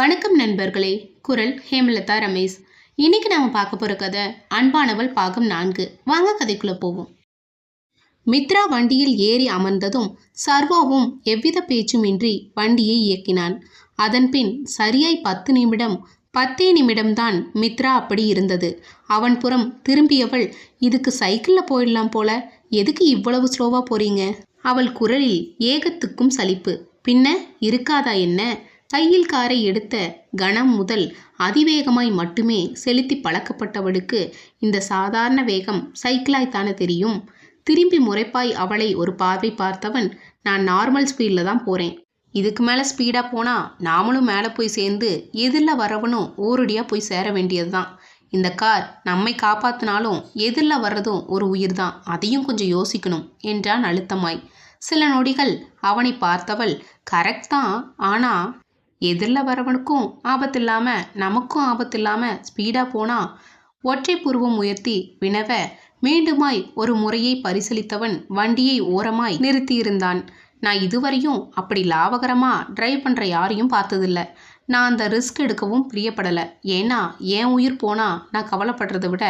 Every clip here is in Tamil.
வணக்கம் நண்பர்களே. குரல் ஹேமலதா ரமேஷ். இன்னைக்கு நாம பார்க்க போற கதை அன்பானவள் பாகம் நான்கு. வாங்க கதைக்குள்ள போவோம். மித்ரா வண்டியில் ஏறி அமர்ந்ததும் சர்வாவும் எவ்வித பேச்சுமின்றி வண்டியை இயக்கினான். அதன்பின் சரியாய் பத்து நிமிடம் பத்தே நிமிடம்தான் மித்ரா அப்படி இருந்தது. அவன் புறம் திரும்பியவள் இதுக்கு சைக்கிளில் போயிடலாம் போல. எதுக்கு இவ்வளவு ஸ்லோவாக போறீங்க? அவள் குரலில் ஏகத்துக்கும் சலிப்பு. பின்ன இருக்காதா என்ன? கையில் காரை எடுத்த கணம் முதல் அதிவேகமாய் மட்டுமே செலுத்தி பழக்கப்பட்டவளுக்கு இந்த சாதாரண வேகம் சைக்கிளாய்த்தானே தெரியும். திரும்பி முறைப்பாய் அவளை ஒரு பார்வை பார்த்தவன் நான் நார்மல் ஸ்பீடில் தான் போகிறேன் இதுக்கு மேலே ஸ்பீடாக போனால் நாமளும் மேலே போய் சேர்ந்து எதிரில் வரவனும் ஓரடியாக போய் சேர வேண்டியது தான் இந்த கார் நம்மை காப்பாத்தினாலும் எதிரில் வர்றதும் ஒரு உயிர் தான் அதையும் கொஞ்சம் யோசிக்கணும் என்றான் அழுத்தமாய். சில நொடிகள் அவனை பார்த்தவள் கரெக்ட் தான் ஆனால் எதிரில் வரவனுக்கும் ஆபத்து இல்லாமல் நமக்கும் ஆபத்து இல்லாமல் ஸ்பீடாக போனால் ஒற்றை புருவம் உயர்த்தி வினவ மீண்டுமாய் ஒரு முறையை பரிசீலித்தவன் வண்டியை ஓரமாய் நிறுத்தியிருந்தான். நான் இதுவரையும் அப்படி லாபகரமாக டிரைவ் பண்ணுற யாரையும் பார்த்ததில்ல. நான் அந்த ரிஸ்க் எடுக்கவும் பிரியப்படலை. ஏன்னா என் உயிர் போனால் நான் கவலைப்படுறதை விட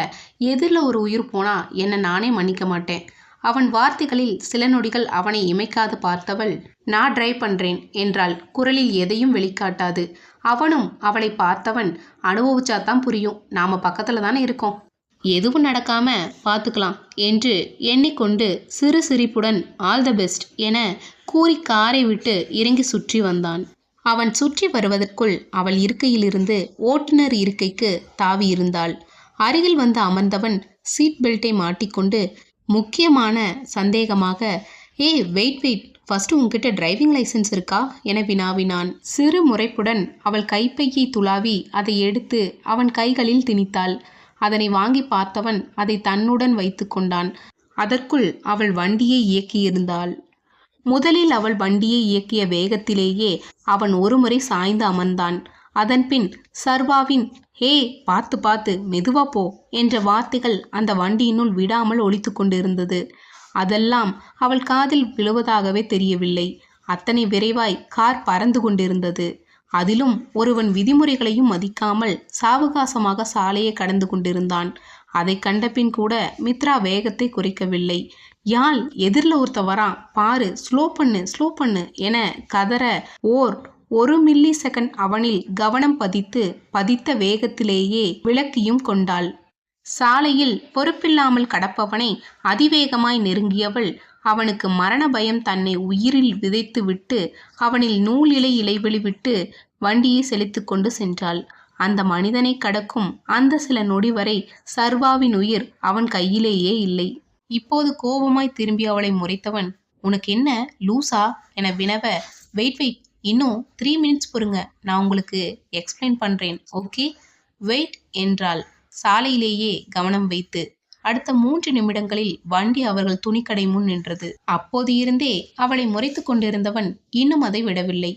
எதிரில் ஒரு உயிர் போனால் என்னை நானே மன்னிக்க மாட்டேன். அவன் வார்த்தைகளில் சில நொடிகள் அவனை இமைக்காது பார்த்தவள். நான் டிரைவ் பண்றேன் என்றால் குரலில் எதையும் வெளிக்காட்டாது. அவனும் அவளை பார்த்தவன். அனுபவிச்சா தான் புரியும். நாம பக்கத்துல தானே இருக்கோம். எதுவும் நடக்காம பார்த்துக்கலாம் என்று எண்ணிக்கொண்டு சிறு சிரிப்புடன் ஆல் த பெஸ்ட் என கூறி காரை விட்டு இறங்கி சுற்றி வந்தான். அவன் சுற்றி வருவதற்குள் அவள் இருக்கையிலிருந்து ஓட்டுநர் இருக்கைக்கு தாவி இருந்தாள். அருகில் வந்து அமர்ந்தவன் சீட் பெல்ட்டை மாட்டிக்கொண்டு முக்கியமான சந்தேகமாக ஏய் வெயிட் வெயிட் ஃபர்ஸ்ட் உங்ககிட்ட டிரைவிங் லைசன்ஸ் இருக்கா? என வினாவினான். சிறு முறைப்புடன் அவள் கைப்பையை துளாவி அதை எடுத்து அவன் கைகளில் திணித்தாள். அதனை வாங்கி பார்த்தவன் அதை தன்னுடன் வைத்து கொண்டான். அதற்குள் அவள் வண்டியை இயக்கியிருந்தாள். முதலில் அவள் வண்டியை இயக்கிய வேகத்திலேயே அவன் ஒருமுறை சாய்ந்து அமர்ந்தான். அதன்பின் சர்வாவின் ஏ பார்த்து பார்த்து மெதுவா போ என்ற வார்த்தைகள் அந்த வண்டியினுள் விடாமல் ஒழித்து கொண்டிருந்தது. அதெல்லாம் அவள் காதில் விழுவதாகவே தெரியவில்லை. அத்தனை விரைவாய் கார் பறந்து கொண்டிருந்தது. அதிலும் ஒருவன் விதிமுறைகளையும் மதிக்காமல் சாவகாசமாக சாலையை கடந்து கொண்டிருந்தான். அதை கண்டபின் கூட மித்ரா வேகத்தை குறைக்கவில்லை. யாழ் எதிரில் ஒருத்த வரான். பாரு ஸ்லோ பண்ணு ஸ்லோ பண்ணு என கதற ஓர் ஒரு மில்லி செகண்ட் அவனில் கவனம் பதித்து பதித்த வேகத்திலேயே விளக்கியும் கொண்டாள். சாலையில் பொறுப்பில்லாமல் கடப்பவனை அதிவேகமாய் நெருங்கியவள் அவனுக்கு மரண பயம் தன்னை உயிரில் விதைத்துவிட்டு அவனில் நூல் இலை இலைவெளி விட்டு வண்டியை செலுத்து கொண்டு சென்றாள். அந்த மனிதனை கடக்கும் அந்த சில நொடி வரை சர்வாவின் உயிர் அவன் கையிலேயே இல்லை. இப்போது கோபமாய் திரும்பி அவளை முறைத்தவன் உனக்கு என்ன லூசா? என வினவ வெயிட் வெயிட். இன்னும் த்ரீ மினிட்ஸ் பொறுங்க. நான் உங்களுக்கு எக்ஸ்பிளைன் பண்ணுறேன் ஓகே வெயிட் என்றாள் சாலையிலேயே கவனம் வைத்து அடுத்த மூன்று நிமிடங்களில் வண்டி அவர்கள் துணிக்கடை முன் நின்றது. அப்போது இருந்தே அவளை முறைத்து கொண்டிருந்தவன் இன்னும் அதை விடவில்லை.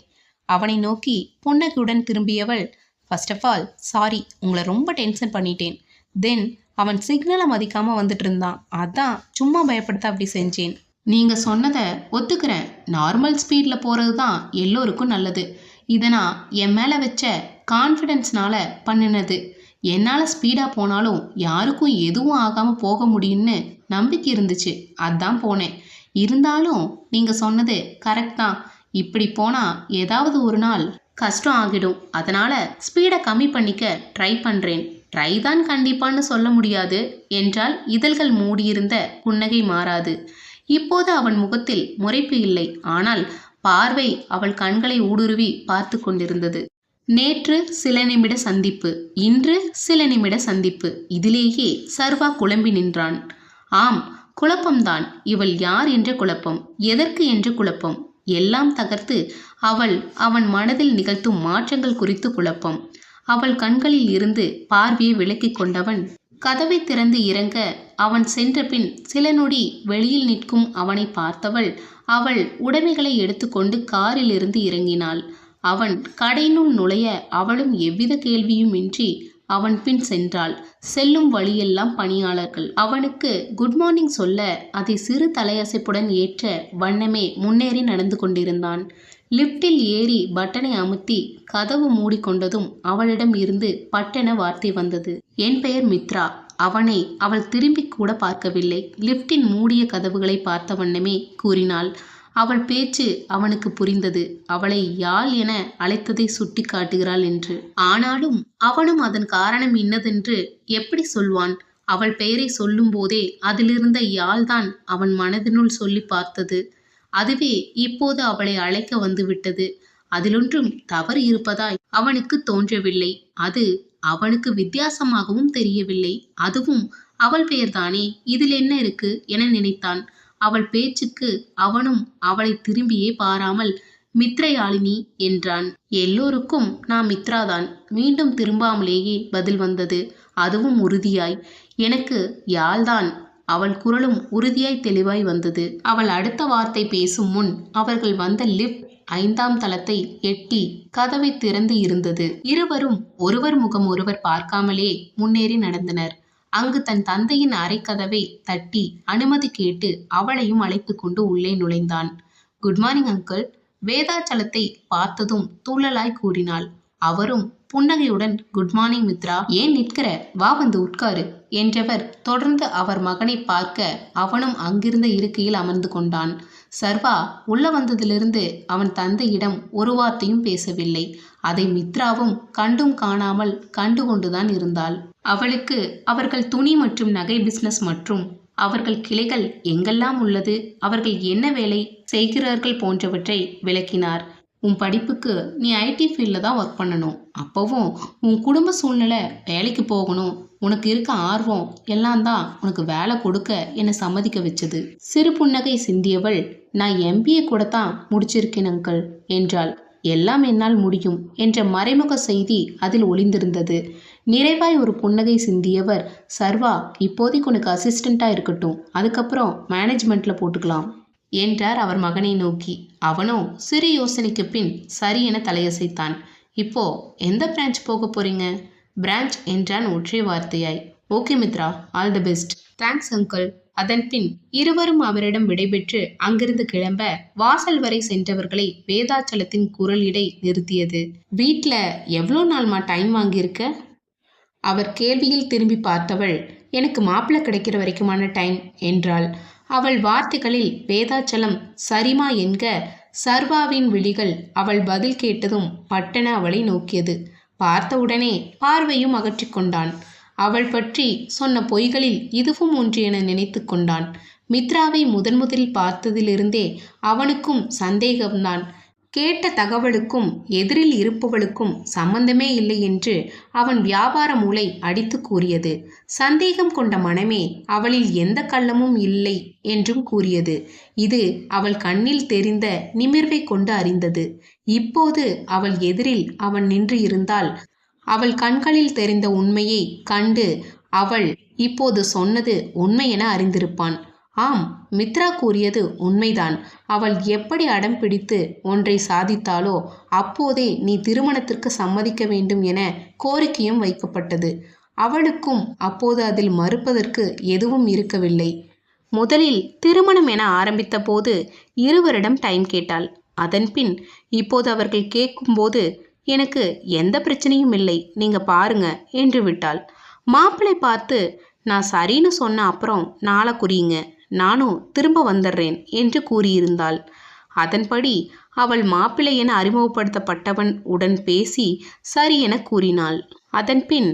அவனை நோக்கி புன்னகையுடன் திரும்பியவள் ஃபர்ஸ்ட் ஆஃப் ஆல் சாரி உங்களை ரொம்ப டென்ஷன் பண்ணிட்டேன். தென் அவன் சிக்னலை மதிக்காமல் வந்துட்டு இருந்தான். அதான் சும்மா பயப்படுத்த அப்படி செஞ்சேன். நீங்கள் சொன்னதை ஒத்துக்கிறேன். நார்மல் ஸ்பீடில் போகிறது தான் எல்லோருக்கும் நல்லது. இதை நான் என் மேலே வச்ச கான்ஃபிடென்ஸ்னால் பண்ணினது. என்னால் ஸ்பீடாக போனாலும் யாருக்கும் எதுவும் ஆகாமல் போக முடியும்னு நம்பிக்கை இருந்துச்சு. அதான் போனேன். இருந்தாலும் நீங்கள் சொன்னது கரெக்ட் தான். இப்படி போனால் ஏதாவது ஒரு நாள் கஷ்டம் ஆகிடும். அதனால் ஸ்பீடை கம்மி பண்ணிக்க ட்ரை பண்ணுறேன் ட்ரை தான் கண்டிப்பான்னு சொல்ல முடியாது. என்றால் இதழ்கள் மூடியிருந்த புன்னகை மாறாது. இப்போது அவன் முகத்தில் முறைப்பு இல்லை. ஆனால் பார்வை அவள் கண்களை ஊடுருவி பார்த்து கொண்டிருந்தது. நேற்று சில நிமிட சந்திப்பு இன்று சில நிமிட சந்திப்பு. இதிலேயே சர்வா குழம்பி நின்றான். ஆம் குழப்பம்தான். இவள் யார் என்ற குழப்பம் எதற்கு என்று குழப்பம்? எல்லாம் தகர்த்து அவள் அவன் மனதில் நிகழ்த்தும் மாற்றங்கள் குறித்து குழப்பம். அவள் கண்களில் இருந்து பார்வையை விலக்கிக் கொண்டவன் கதவை திறந்து இறங்க அவன் சென்ற பின் சில நொடி வெளியில் நிற்கும் அவனை பார்த்தவள் அவள் உடைமைகளை எடுத்துக்கொண்டு காரிலிருந்து இறங்கினாள். அவன் கடையினுள் நுழைய அவளும் எவ்வித கேள்வியுமின்றி அவன் பின் சென்றாள். செல்லும் வழியெல்லாம் பணியாளர்கள். அவனுக்கு குட் மார்னிங் சொல்ல அதை சிறு தலையசைப்புடன் ஏற்ற வண்ணமே முன்னேறி நடந்து கொண்டிருந்தான். லிப்டில் ஏறி பட்டனை அமுத்தி கதவு மூடிக்கொண்டதும் அவளிடம் இருந்து பட்டென வார்த்தை வந்தது. என் பெயர் மித்ரா. அவனை அவள் திரும்பி கூட பார்க்கவில்லை லிப்டின் மூடிய கதவுகளை பார்த்த வண்ணமே கூறினாள். அவள் பேச்சு அவனுக்கு புரிந்தது. அவளை யாழ் என அழைத்ததை சுட்டி காட்டுகிறாள் என்று. ஆனாலும் அவனும் அதன் காரணம் இன்னதென்று எப்படி சொல்வான்? அவள் பெயரை சொல்லும்போதே அதிலிருந்த யாழ்தான் அவன் மனதினுள் சொல்லி பார்த்தது. அதுவே இப்போது அவளை அழைக்க வந்துவிட்டது அதிலொன்றும் தவறு இருப்பதாய் அவனுக்கு தோன்றவில்லை. அது அவனுக்கு வித்தியாசமாகவும் தெரியவில்லை. அதுவும் அவள் பெயர்தானே? இதில் என்ன இருக்கு? என நினைத்தான். அவள் பேச்சுக்கு அவனும் அவளை திரும்பியே பாராமல் மித்ரயாளினி என்றான். எல்லோருக்கும் நான் மித்ராதான். மீண்டும் திரும்பாமலேயே பதில் வந்தது. அதுவும் உறுதியாய். எனக்கு யாழ்தான். அவள் குரலும் உறுதியாய் தெளிவாய் வந்தது. அவள் அடுத்த வார்த்தை பேசும் முன் அவர்கள் வந்த லிஃப்ட் ஐந்தாம் தளத்தை எட்டி கதவை திறந்து இருந்தது. இருவரும் ஒருவர் முகம் ஒருவர் பார்க்காமலே முன்னேறி நடந்தனர். அங்கு தன் தந்தையின் அரைக்கதவை தட்டி அனுமதி கேட்டு அவளையும் அழைத்து கொண்டு உள்ளே நுழைந்தான். குட் மார்னிங் அங்கிள் வேதாச்சலத்தை பார்த்ததும் துள்ளலாய் கூறினாள். அவரும் புன்னகையுடன் குட் மார்னிங் மித்ரா. ஏன் நிற்கிற? வா வந்து உட்காரு. என்றவர் தொடர்ந்து அவர் மகனை பார்க்க அவனும் அங்கிருந்த இருக்கையில் அமர்ந்து கொண்டான். சர்வா உள்ள வந்ததிலிருந்து அவன் தந்தையிடம் ஒரு வார்த்தையும் பேசவில்லை. அதை மித்ராவும் கண்டும் காணாமல் கண்டு கொண்டுதான் இருந்தாள். அவளுக்கு அவர்கள் துணி மற்றும் நகை பிஸ்னஸ் மற்றும் அவர்கள் கிளைகள் எங்கெல்லாம் உள்ளது அவர்கள் என்ன வேலை செய்கிறார்கள் போன்றவற்றை விளக்கினார். உன் படிப்புக்கு நீ ஐடி ஃபீல்டில் தான் ஒர்க் பண்ணணும். அப்போவும் உன் குடும்ப சூழ்நிலை வேலைக்கு போகணும். உனக்கு இருக்க ஆர்வம் எல்லாம் தான் உனக்கு வேலை கொடுக்க என்னை சம்மதிக்க வச்சது. சிறு புன்னகை சிந்தியவள் நான் எம்பிஏ கூட தான் முடிச்சிருக்கேன் அங்கிள் என்றாள். எல்லாம் என்னால் முடியும் என்ற மறைமுக செய்தி அதில் ஒளிந்திருந்தது. நிறைவாய் ஒரு புன்னகை சிந்தியவர் சர்வா இப்போதைக்கு உனக்கு அசிஸ்டண்ட்டாக இருக்கட்டும். அதுக்கப்புறம் மேனேஜ்மெண்ட்டில் போட்டுக்கலாம் என்றார் அவர் மகனை நோக்கி. அவனோ சிறு யோசனைக்கு பின் சரி என தலையசைத்தான். இப்போ எந்த பிரான்ச் போக போறீங்க? பிரான்ச் என்றான் ஒற்றை வார்த்தையாய். Okay Mitra all the best thanks uncle அதன்பின் இருவரும் அவரிடம் விடைபெற்று அங்கிருந்து கிளம்ப வாசல் வரை சென்றவர்களை வேதாச்சலத்தின் குரல் இடை நிறுத்தியது. வீட்டில் எவ்வளோ நாள்மா டைம் வாங்கியிருக்க? அவர் கேள்வியில் திரும்பி பார்த்தவள் எனக்கு மாப்பிள்ளை கிடைக்கிற வரைக்குமான டைம் என்றாள். அவள் வார்த்தைகளில் வேதாச்சலம் சரிமா என்க சர்வாவின் விழிகள் அவள் பதில் கேட்டதும் பட்டென அவளை நோக்கியது. பார்த்தவுடனே பார்வையும் அகற்றிக்கொண்டான். அவள் பற்றி சொன்ன பொய்களில் இதுவும் ஒன்று என நினைத்து கொண்டான். மித்ராவை முதன் முதலில் பார்த்ததிலிருந்தே அவனுக்கும் சந்தேகம்தான். கேட்ட தகவலுக்கும் எதிரில் இருப்பவளுக்கும் சம்பந்தமே இல்லை என்று அவன் வியாபார மூளை அடித்து கூறியது. சந்தேகம் கொண்ட மனமே அவளில் எந்த கள்ளமும் இல்லை என்றும் கூறியது. இது அவள் கண்ணில் தெரிந்த நிமிர்வை கொண்டு அறிந்தது. இப்போது அவள் எதிரில் அவன் நின்று இருந்தால் அவள் கண்களில் தெரிந்த உண்மையை கண்டு அவள் இப்போது சொன்னது உண்மை என அறிந்திருப்பான். ஆம் மித்ரா கூறியது உண்மைதான். அவள் எப்படி அடம் பிடித்து ஒன்றை சாதித்தாளோ அப்போதே நீ திருமணத்திற்கு சம்மதிக்க வேண்டும் என கோரிக்கையும் வைக்கப்பட்டது. அவளுக்கும் அப்போது அதில் மறுப்பதற்கு எதுவும் இருக்கவில்லை. முதலில் திருமணம் என ஆரம்பித்த போது இருவரிடம் டைம் கேட்டாள். அதன்பின் இப்போது அவர்கள் கேட்கும்போது எனக்கு எந்த பிரச்சனையும் இல்லை நீங்க பாருங்க என்று விட்டாள். மாப்பிள்ளை பார்த்து நான் சரின்னு சொன்ன அப்புறம் நாளை குறியுங்க நானும் திரும்ப வந்துடுறேன் என்று கூறியிருந்தாள். அதன்படி அவள் மாப்பிள்ளை என அறிமுகப்படுத்தப்பட்டவன் உடன் பேசி சரி என கூறினாள். அதன்பின்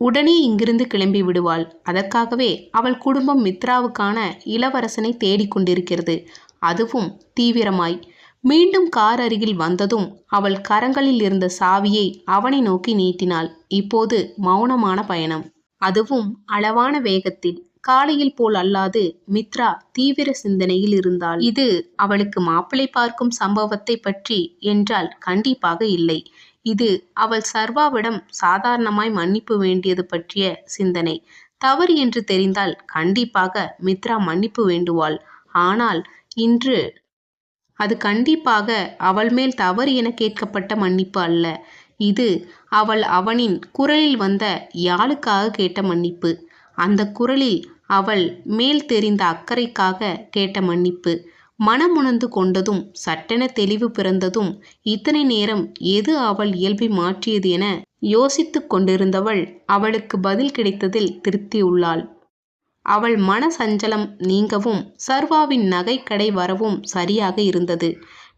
உடனே இங்கிருந்து கிளம்பி விடுவாள். அதற்காகவே அவள் குடும்பம் மித்ராவுக்கான இளவரசனை தேடிக்கொண்டிருக்கிறது. அதுவும் தீவிரமாய். மீண்டும் கார் அருகில் வந்ததும் அவள் கரங்களில் இருந்த சாவியை அவனை நோக்கி நீட்டினாள். இப்போது மௌனமான பயணம். அதுவும் அளவான வேகத்தில். காலையில் போல் அல்லாது மித்ரா தீவிர சிந்தனையில் இருந்தாள். இது அவளுக்கு மாப்பிளை பார்க்கும் சம்பவத்தை பற்றி என்றால் கண்டிப்பாக இல்லை. இது அவள் சர்வாவிடம் சாதாரணமாய் மன்னிப்பு வேண்டியது பற்றிய சிந்தனை. தவறு என்று தெரிந்தால் கண்டிப்பாக மித்ரா மன்னிப்பு வேண்டுவாள். ஆனால் இன்று அது கண்டிப்பாக அவள் மேல் தவறு என கேட்கப்பட்ட மன்னிப்பு அல்ல. இது அவள் அவனின் குரலில் வந்த யாழுக்காக கேட்ட மன்னிப்பு. அந்த குரலில் அவள் மேல் தெரிந்த அக்கறைக்காக கேட்ட மன்னிப்பு. மனமுணர்ந்து கொண்டதும் சட்டென தெளிவு பிறந்ததும் இத்தனை நேரம் எது அவள் இயல்பை மாற்றியது என யோசித்து கொண்டிருந்தவள் அவளுக்கு பதில் கிடைத்ததில் திருப்தியுள்ளாள் அவள் மன சஞ்சலம் நீங்கவும் சர்வாவின் நகைக்கடை வரவும் சரியாக இருந்தது.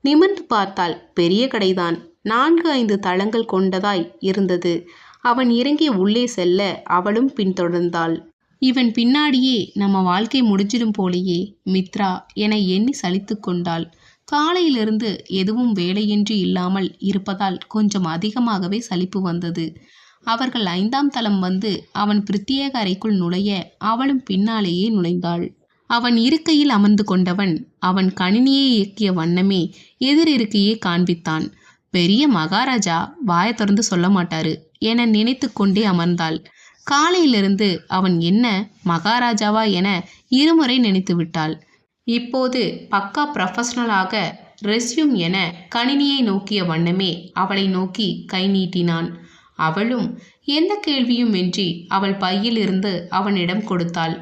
நிமிர்ந்து பார்த்தால் பெரிய கடைதான். நான்கு ஐந்து தளங்கள் கொண்டதாய் இருந்தது. அவன் இறங்கி உள்ளே செல்ல அவளும் பின்தொடர்ந்தாள். இவன் பின்னாடியே நம்ம வாழ்க்கை முடிஞ்சிடும் போலேயே மித்ரா என எண்ணி சலித்து கொண்டாள். காலையிலிருந்து எதுவும் வேலையின்றி இல்லாமல் இருப்பதால் கொஞ்சம் அதிகமாகவே சலிப்பு வந்தது. அவர்கள் ஐந்தாம் தளம் வந்து அவன் பிரத்யேக அறைக்குள் நுழைய அவளும் பின்னாலேயே நுழைந்தாள். அவன் இருக்கையில் அமர்ந்து கொண்டவன் அவன் கணினியை இயக்கிய வண்ணமே எதிர் இருக்கையே காண்பித்தான். பெரிய மகாராஜா வாயை திறந்து சொல்ல மாட்டாரு என நினைத்து கொண்டே அமர்ந்தாள். காலையிலிருந்து அவன் என்ன மகாராஜாவா என இருமுறை நினைத்து விட்டாள். இப்போது பக்கா ப்ரொஃபஷனலாக ரெஸ்யூம் என கணினியை நோக்கிய வண்ணமே அவளை நோக்கி கை நீட்டினான். அவளும் எந்த கேள்வியும் இன்றி அவள் பையிலிருந்து அவனிடம் கொடுத்தாள்.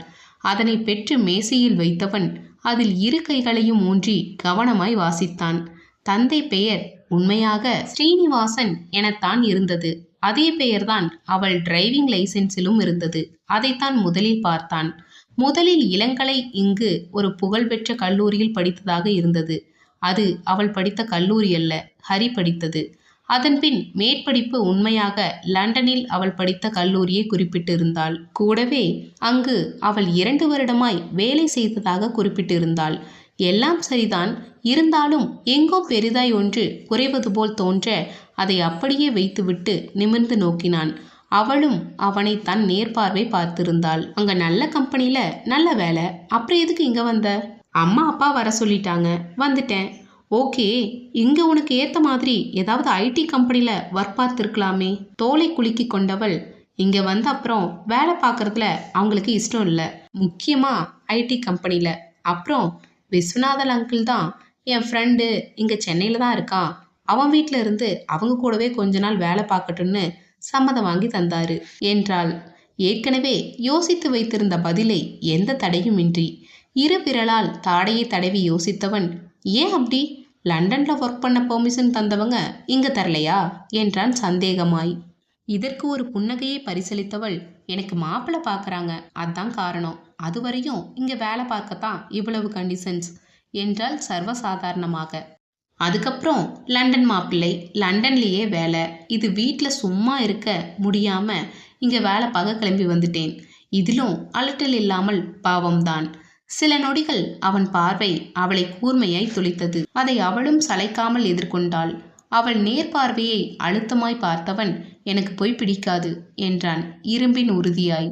அதனை பெற்று மேசையில் வைத்தவன் அதில் இரு கைகளையும் ஊன்றி கவனமாய் வாசித்தான். தந்தை பெயர் உண்மையாக ஸ்ரீனிவாசன் எனத்தான் இருந்தது. அதே பெயர்தான் அவள் டிரைவிங் லைசென்ஸிலும் இருந்தது. அதைத்தான் முதலில் பார்த்தான். முதலில் இளங்கலை இங்கு ஒரு புகழ்பெற்ற கல்லூரியில் படித்ததாக இருந்தது. அது அவள் படித்த கல்லூரி அல்ல ஹரி படித்தது. அதன்பின் மேற்படிப்பு உண்மையாக லண்டனில் அவள் படித்த கல்லூரியை குறிப்பிட்டிருந்தாள். கூடவே அங்கு அவள் இரண்டு வருடமாய் வேலை செய்ததாக குறிப்பிட்டிருந்தாள். எல்லாம் சரிதான். இருந்தாலும் எங்கோ பெரிதாய் ஒன்று குறைவது போல் தோன்ற அதை அப்படியே வைத்துவிட்டு நிமிர்ந்து நோக்கினான். அவளும் அவனை தன் நேர்பார்வை பார்த்திருந்தாள். அங்க நல்ல கம்பெனியில நல்ல வேலை. அப்புறம் எதுக்கு இங்க வந்த? அம்மா அப்பா வர சொல்லிட்டாங்க. வந்துட்டேன். ஓகே இங்க உனக்கு ஏத்த மாதிரி ஏதாவது ஐடி கம்பெனில ஒர்க் பார்த்துருக்கலாமே. தோலை குலுக்கி கொண்டவள். இங்க வந்த அப்புறம் வேலை பார்க்கறதுல அவங்களுக்கு இஷ்டம் இல்லை. முக்கியமா ஐடி கம்பெனில. அப்புறம் விஸ்வநாதன் அங்கிள் தான் என் ஃப்ரெண்டு இங்கே சென்னையில் தான் இருக்கான் அவன் வீட்டில் இருந்து அவங்க கூடவே கொஞ்ச நாள் வேலை பார்க்கட்டும்னு சம்மதம் வாங்கி தந்தாரு. என்றாள். ஏற்கனவே யோசித்து வைத்திருந்த பதிலை எந்த தடையும் இன்றி இரு விரலால் தாடையை தடவி யோசித்தவன் ஏன் அப்படி? லண்டன்ல ஒர்க் பண்ண பெர்மிஷன் தந்தவங்க இங்க தரலையா? என்றான் சந்தேகமாய். இதற்கு ஒரு புன்னகையை பரிசளித்தவள் எனக்கு மாப்பிள்ளை பார்க்குறாங்க அதான் காரணம். அதுவரையும் இங்கே வேலை பார்க்கத்தான் இவ்வளவு கண்டிஷன்ஸ் என்றால் சர்வசாதாரணமாக. அதுக்கப்புறம் லண்டன் மாப்பிள்ளை லண்டன்லேயே வேலை. இது வீட்டில் சும்மா இருக்க முடியாமல் இங்கே வேலை பார்க்க கிளம்பி வந்துட்டேன். இதிலும் அலட்டல் இல்லாமல் பாவம்தான். சில நொடிகள் அவன் பார்வை அவளை கூர்மையாய் துளித்தது. அதை அவளும் சளைக்காமல் எதிர்கொண்டாள். அவள் நேர்பார்வையை அழுத்தமாய் பார்த்தவன் எனக்கு போய் பிடிக்காது என்றான் இரும்பின் உறுதியாய்.